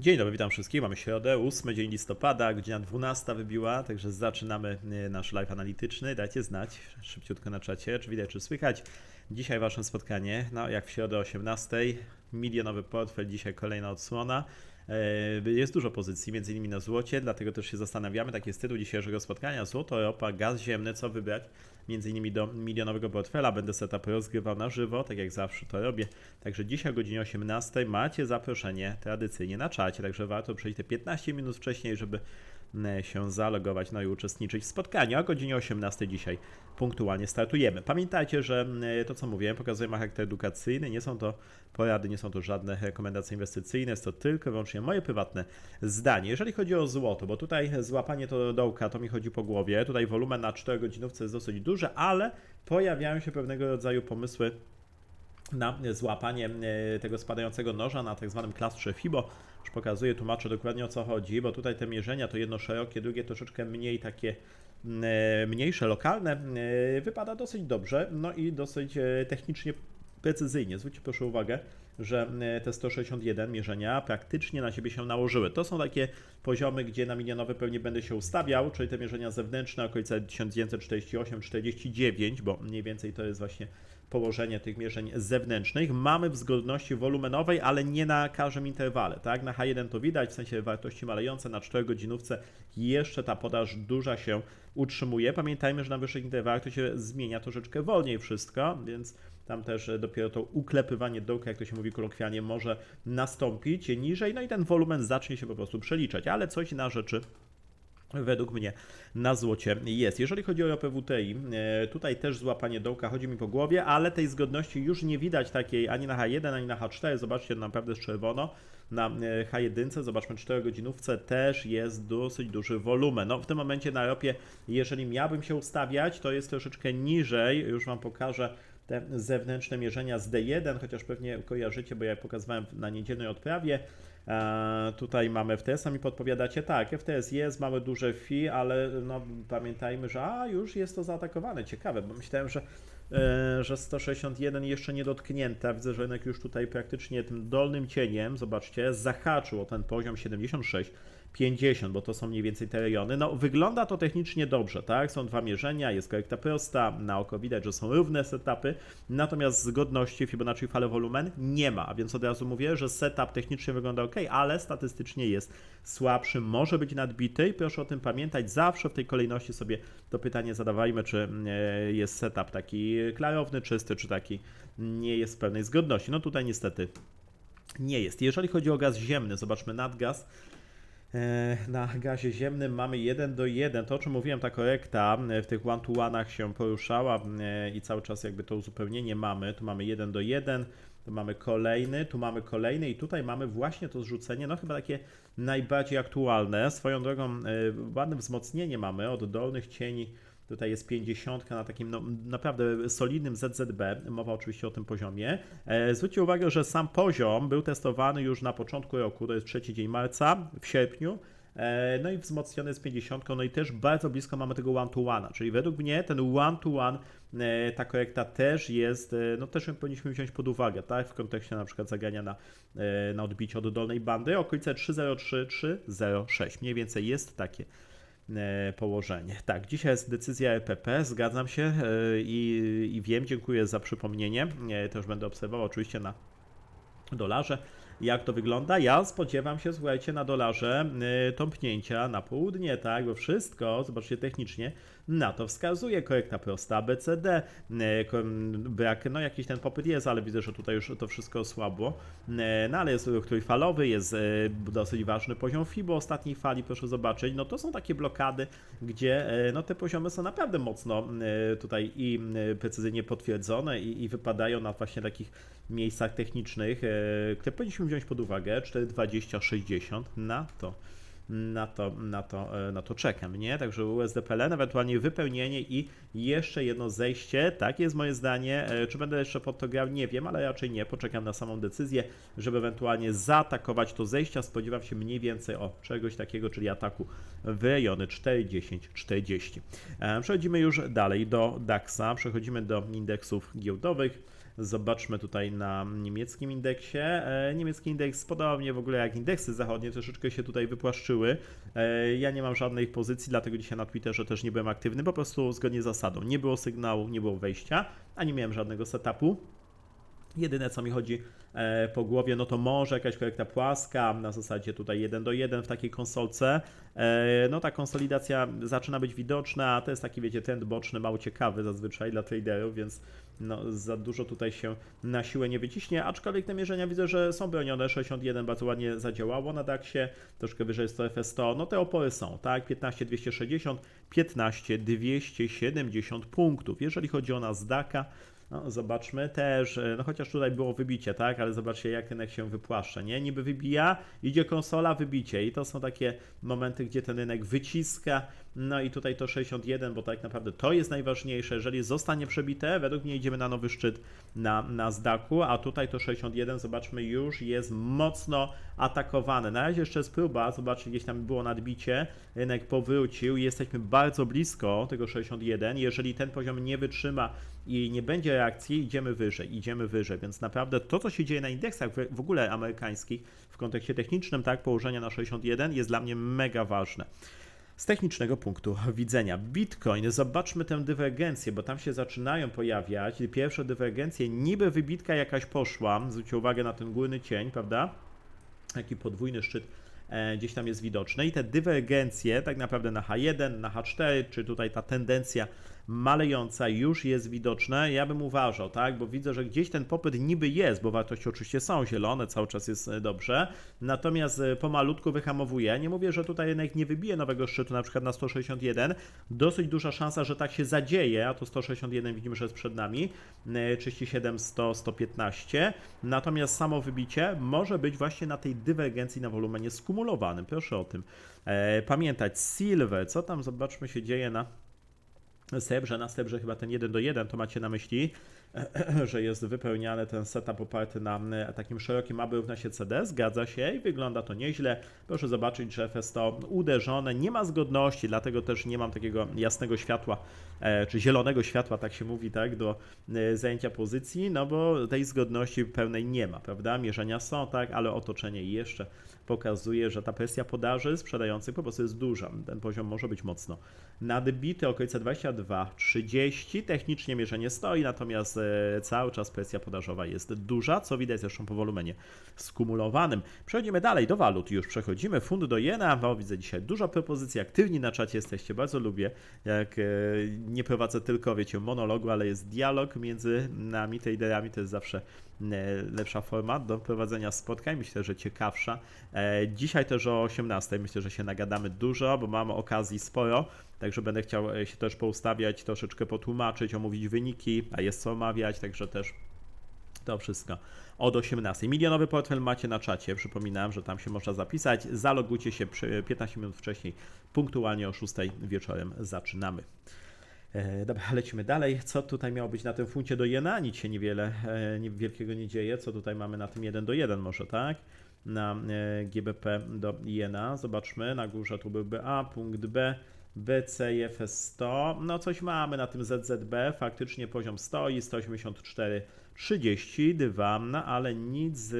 Dzień dobry, witam wszystkich. Mamy środę, 8 dzień listopada, godzina 12 wybiła, także zaczynamy e, nasz live analityczny. Dajcie znać szybciutko na czacie, czy widać, czy słychać. Dzisiaj waszym spotkanie, no jak w środę o 18, milionowy portfel, dzisiaj kolejna odsłona. E, Jest dużo pozycji, między innymi na złocie, dlatego też się zastanawiamy, taki jest tytuł dzisiejszego spotkania, złoto, ropa, gaz ziemny, co wybrać, między innymi do milionowego portfela, będę setup rozgrywał na żywo, tak jak zawsze to robię, także dzisiaj o godzinie 18 macie zaproszenie tradycyjnie na czacie, także warto przejść te 15 minut wcześniej, żeby się zalogować, no i uczestniczyć w spotkaniu. O godzinie 18 dzisiaj punktualnie startujemy. Pamiętajcie, że e, to co mówiłem, pokazuję charakter edukacyjny, nie są to porady, nie są to żadne rekomendacje inwestycyjne, jest to tylko wyłącznie moje prywatne zdanie. Jeżeli chodzi o złoto, bo tutaj złapanie to do dołka, to mi chodzi po głowie, tutaj wolumen na 4 godzinówce jest dosyć duży, ale pojawiają się pewnego rodzaju pomysły na złapanie e, tego spadającego noża na tak zwanym klastrze FIBO. Już pokazuję, tłumaczę dokładnie o co chodzi, bo tutaj te mierzenia to jedno szerokie, drugie troszeczkę mniej takie mm, mniejsze, lokalne, e, wypada dosyć dobrze, no i dosyć e, technicznie precyzyjnie. Zwróćcie proszę uwagę, że e, te 161 mierzenia praktycznie na siebie się nałożyły. To są takie poziomy, gdzie na milionowy pewnie będę się ustawiał, czyli te mierzenia zewnętrzne, okolice 1948-49, bo mniej więcej to jest właśnie położenie tych mierzeń zewnętrznych. Mamy w zgodności wolumenowej, ale nie na każdym interwale. Tak? Na H1 to widać, w sensie wartości malejące, na 4 godzinówce jeszcze ta podaż duża się utrzymuje. Pamiętajmy, że na wyższych interwałach to się zmienia troszeczkę wolniej wszystko, więc tam też e, dopiero to uklepywanie dołka, jak to się mówi kolokwialnie, może nastąpić niżej, no i ten wolumen zacznie się po prostu przeliczać, ale coś na rzeczy według mnie na złocie jest. Jeżeli chodzi o ropę WTI, e, tutaj też złapanie dołka chodzi mi po głowie, ale tej zgodności już nie widać takiej ani na H1, ani na H4. Zobaczcie, naprawdę jest czerwono. Na e, H1, zobaczmy 4 godzinówce, też jest dosyć duży wolumen. No w tym momencie na ropie, jeżeli miałbym się ustawiać, to jest troszeczkę niżej, już Wam pokażę te zewnętrzne mierzenia z D1, chociaż pewnie kojarzycie, bo ja pokazywałem na niedzielnej odprawie. Tutaj mamy FTS, a mi podpowiadacie, tak, FTS jest, mamy duże FI, ale no, pamiętajmy, że a, już jest to zaatakowane. Ciekawe, bo myślałem, że, e, że 161 jeszcze nie dotknięte. Widzę, że rynek już tutaj praktycznie tym dolnym cieniem, zobaczcie, zahaczył o ten poziom 76. 50, bo to są mniej więcej te rejony. No, wygląda to technicznie dobrze, tak? Są dwa mierzenia, jest korekta prosta, na oko widać, że są równe setupy, natomiast zgodności Fibonacci fale wolumen nie ma, a więc od razu mówię, że setup technicznie wygląda ok, ale statystycznie jest słabszy, może być nadbity i proszę o tym pamiętać, zawsze w tej kolejności sobie to pytanie zadawajmy, czy e, jest setup taki klarowny, czysty, czy taki nie jest w pełnej zgodności. No tutaj niestety nie jest. Jeżeli chodzi o gaz ziemny, zobaczmy nadgaz. E, Na gazie ziemnym mamy 1 do 1. To, o czym mówiłem, ta korekta e, w tych one-to-one'ach się poruszała e, i cały czas jakby to uzupełnienie mamy. Tu mamy 1 do 1, tu mamy kolejny, tu mamy kolejny i tutaj mamy właśnie to zrzucenie, no chyba takie najbardziej aktualne. Swoją drogą ładne wzmocnienie mamy od dolnych cieni. Tutaj jest 50 na takim no, naprawdę solidnym ZZB, mowa oczywiście o tym poziomie. E, zwróćcie uwagę, że sam poziom był testowany już na początku roku, to jest trzeci dzień marca, w sierpniu. E, No i wzmocniony z 50, no i też bardzo blisko mamy tego one-to-one, czyli według mnie ten one-to-one, e, ta korekta też jest, e, no też ją powinniśmy wziąć pod uwagę, tak, w kontekście na przykład zagrania na, na odbicie od dolnej bandy, okolice 303, 306, mniej więcej jest takie położenie. Tak, dzisiaj jest decyzja EPP, zgadzam się e, i, i wiem, dziękuję za przypomnienie. E, już będę obserwował oczywiście na dolarze. Jak to wygląda? Ja spodziewam się, słuchajcie, na dolarze y, tąpnięcia na południe, tak, bo wszystko, zobaczcie technicznie, na to wskazuje. Korekta prosta BCD, y, brak, no jakiś ten popyt jest, ale widzę, że tutaj już to wszystko słabo, y, no ale jest ruch trójfalowy, jest dosyć ważny poziom FIBO ostatniej fali, proszę zobaczyć, no to są takie blokady, gdzie no te poziomy są naprawdę mocno tutaj i precyzyjnie potwierdzone i, i wypadają na właśnie takich miejscach technicznych, które powinniśmy wziąć pod uwagę, 4,20-60 na to. Na to, na, to, e, na to czekam, nie? Także USDPLN, ewentualnie wypełnienie i jeszcze jedno zejście. Tak jest moje zdanie. E, Czy będę jeszcze pod to grał? Nie wiem, ale raczej nie. Poczekam na samą decyzję, żeby ewentualnie zaatakować to zejścia. Spodziewam się mniej więcej o czegoś takiego, czyli ataku w rejony 4,10-40. E, Przechodzimy już dalej do DAX-a, przechodzimy do indeksów giełdowych. Zobaczmy tutaj na niemieckim indeksie. E, niemiecki indeks, podobnie w ogóle jak indeksy zachodnie, troszeczkę się tutaj wypłaszczyły. E, ja nie mam żadnej pozycji, dlatego dzisiaj na Twitterze też nie byłem aktywny, po prostu zgodnie z zasadą. Nie było sygnału, nie było wejścia, a nie miałem żadnego setupu. Jedyne co mi chodzi e, po głowie, no to może jakaś korekta płaska, na zasadzie tutaj 1 do 1 w takiej konsolce. No ta konsolidacja zaczyna być widoczna, a to jest taki, wiecie, trend boczny, mało ciekawy zazwyczaj dla traderów, więc no, za dużo tutaj się na siłę nie wyciśnie, aczkolwiek te mierzenia widzę, że są bronione. 61 bardzo ładnie zadziałało na DAX-ie, troszkę wyżej jest to FS100. No te opory są, tak? 15 260, 15 270 punktów. Jeżeli chodzi o Nasdaqa, no, zobaczmy też, e, no chociaż tutaj było wybicie, tak, ale zobaczcie jak rynek się wypłaszcza, nie? Niby wybija, idzie konsola, wybicie i to są takie momenty, gdzie ten rynek wyciska, no i tutaj to 61, bo tak naprawdę to jest najważniejsze, jeżeli zostanie przebite, według mnie idziemy na nowy szczyt na, zdaku, a tutaj to 61, zobaczmy, już jest mocno atakowany. Na razie jeszcze jest próba, zobaczcie, gdzieś tam było nadbicie, rynek powrócił jesteśmy bardzo blisko tego 61, jeżeli ten poziom nie wytrzyma i nie będzie reakcji, idziemy wyżej, idziemy wyżej, więc naprawdę to, co się dzieje na indeksach w ogóle amerykańskich w kontekście technicznym, tak, położenia na 61 jest dla mnie mega ważne. Z technicznego punktu widzenia, Bitcoin, zobaczmy tę dywergencję, bo tam się zaczynają pojawiać. Pierwsze dywergencje, niby wybitka jakaś poszła, zwróćcie uwagę na ten górny cień, prawda? Jaki podwójny szczyt e, gdzieś tam jest widoczny. I te dywergencje tak naprawdę na H1, na H4, czy tutaj ta tendencja malejąca już jest widoczna. Ja bym uważał, tak, bo widzę, że gdzieś ten popyt niby jest, bo wartości oczywiście są zielone, cały czas jest e, dobrze, natomiast e, pomalutku wyhamowuje. Nie mówię, że tutaj rynek nie wybije nowego szczytu, na przykład na 161. Dosyć duża szansa, że tak się zadzieje, a to 161 widzimy, że jest przed nami, 37, 100, 115. Natomiast samo wybicie może być właśnie na tej dywergencji na wolumenie skumulowanym. Proszę o tym e, pamiętać. Silver, co tam, zobaczmy, się dzieje na Sebrze, na Sebrze chyba ten 1 do 1 to macie na myśli, że jest wypełniany ten setup oparty na takim szerokim AB równa się CD, zgadza się i wygląda to nieźle. Proszę zobaczyć, że FS to uderzone, nie ma zgodności, dlatego też nie mam takiego jasnego światła, e, czy zielonego światła, tak się mówi, tak, do e, zajęcia pozycji, no bo tej zgodności pełnej nie ma, prawda? Mierzenia są, tak, ale otoczenie jeszcze pokazuje, że ta presja podaży sprzedających po prostu jest duża. Ten poziom może być mocno nadbity, okolice 22, 30. Technicznie mierzenie stoi, natomiast e, cały czas presja podażowa jest duża, co widać zresztą po wolumenie skumulowanym. Przechodzimy dalej do walut. Już przechodzimy. Fund do jena. Bo widzę dzisiaj dużo propozycji. Aktywni na czacie jesteście. Bardzo lubię, jak e, nie prowadzę tylko, wiecie, monologu, ale jest dialog między nami, traderami. To jest zawsze lepsza forma do prowadzenia spotkań, myślę, że ciekawsza. E, dzisiaj też o 18 myślę, że się nagadamy dużo, bo mamy okazji sporo, także będę chciał e, się też poustawiać, troszeczkę potłumaczyć, omówić wyniki, a jest co omawiać, także też to wszystko od 18. Milionowy portfel macie na czacie. Przypominam, że tam się można zapisać. Zalogujcie się 15 minut wcześniej, punktualnie o 6 wieczorem zaczynamy. E, dobra, lecimy dalej. Co tutaj miało być na tym funcie do jena? Nic się niewiele e, wielkiego nie dzieje. Co tutaj mamy na tym 1 do 1 może, tak? Na e, GBP do jena. Zobaczmy, na górze tu byłby A, punkt B, BC i FS 100. No coś mamy na tym ZZB, faktycznie poziom stoi, 184 32, no ale nic,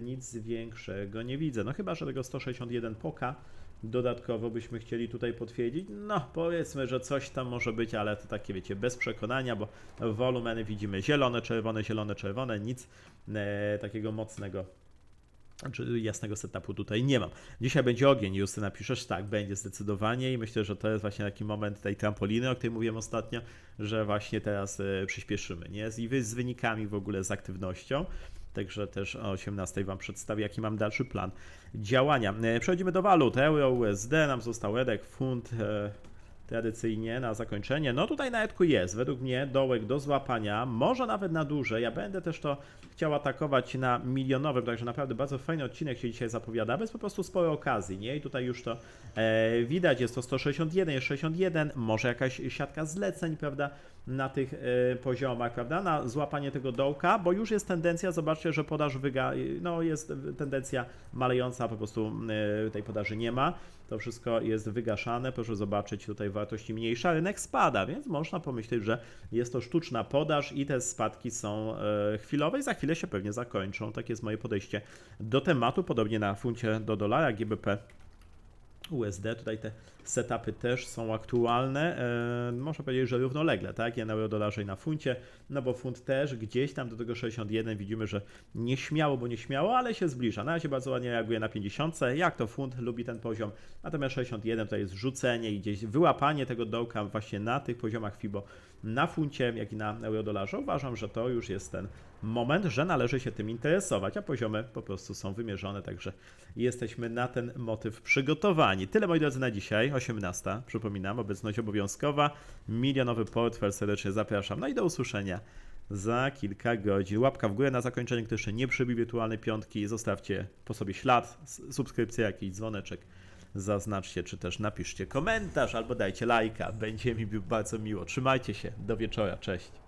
nic większego nie widzę. No chyba, że tego 161 poka dodatkowo byśmy chcieli tutaj potwierdzić? No, powiedzmy, że coś tam może być, ale to takie, wiecie, bez przekonania, bo wolumeny widzimy zielone, czerwone, zielone, czerwone, nic e, takiego mocnego czy jasnego setupu tutaj nie mam. Dzisiaj będzie ogień, Justyna piszesz, tak, będzie zdecydowanie i myślę, że to jest właśnie taki moment tej trampoliny, o której mówiłem ostatnio, że właśnie teraz e, przyspieszymy, nie? Z, z wynikami w ogóle, z aktywnością. Także też o 18 Wam przedstawię, jaki mam dalszy plan działania. E, przechodzimy do walut. Euro, USD, nam został EDEK, funt, e, tradycyjnie na zakończenie. No tutaj na Edku jest, według mnie dołek do złapania, może nawet na duże. Ja będę też to chciał atakować na milionowym, także naprawdę bardzo fajny odcinek się dzisiaj zapowiada, bez po prostu sporo okazji, nie? I tutaj już to e, widać, jest to 161, jest 61, może jakaś siatka zleceń, prawda? Na tych e, poziomach, prawda, na złapanie tego dołka, bo już jest tendencja, zobaczcie, że podaż wyga, no jest tendencja malejąca, po prostu e, tej podaży nie ma. to wszystko jest wygaszane. Proszę zobaczyć, tutaj wartości mniejsze, a rynek spada, więc można pomyśleć, że jest to sztuczna podaż i te spadki są e, chwilowe i za chwilę się pewnie zakończą. Tak jest moje podejście do tematu, podobnie na funcie do dolara, GBP USD. Tutaj te setupy też są aktualne. E, można powiedzieć, że równolegle, tak? Ja na eurodolarze i na funcie, no bo funt też gdzieś tam do tego 61 widzimy, że nieśmiało, bo nieśmiało, ale się zbliża. Na razie bardzo ładnie reaguje na 50. Jak to funt lubi ten poziom, natomiast 61 to jest rzucenie i gdzieś wyłapanie tego dołka właśnie na tych poziomach FIBO na funcie, jak i na eurodolarze. Uważam, że to już jest ten moment, że należy się tym interesować, a poziomy po prostu są wymierzone, także jesteśmy na ten motyw przygotowani. Tyle moi drodzy na dzisiaj, 18. Przypominam, obecność obowiązkowa, milionowy portfel, serdecznie zapraszam. No i do usłyszenia za kilka godzin. Łapka w górę na zakończenie, kto jeszcze nie przybił wirtualnej piątki, zostawcie po sobie ślad, subskrypcję, jakiś dzwoneczek. Zaznaczcie, czy też napiszcie komentarz albo dajcie lajka. Będzie mi bardzo miło. Trzymajcie się. Do wieczora. Cześć.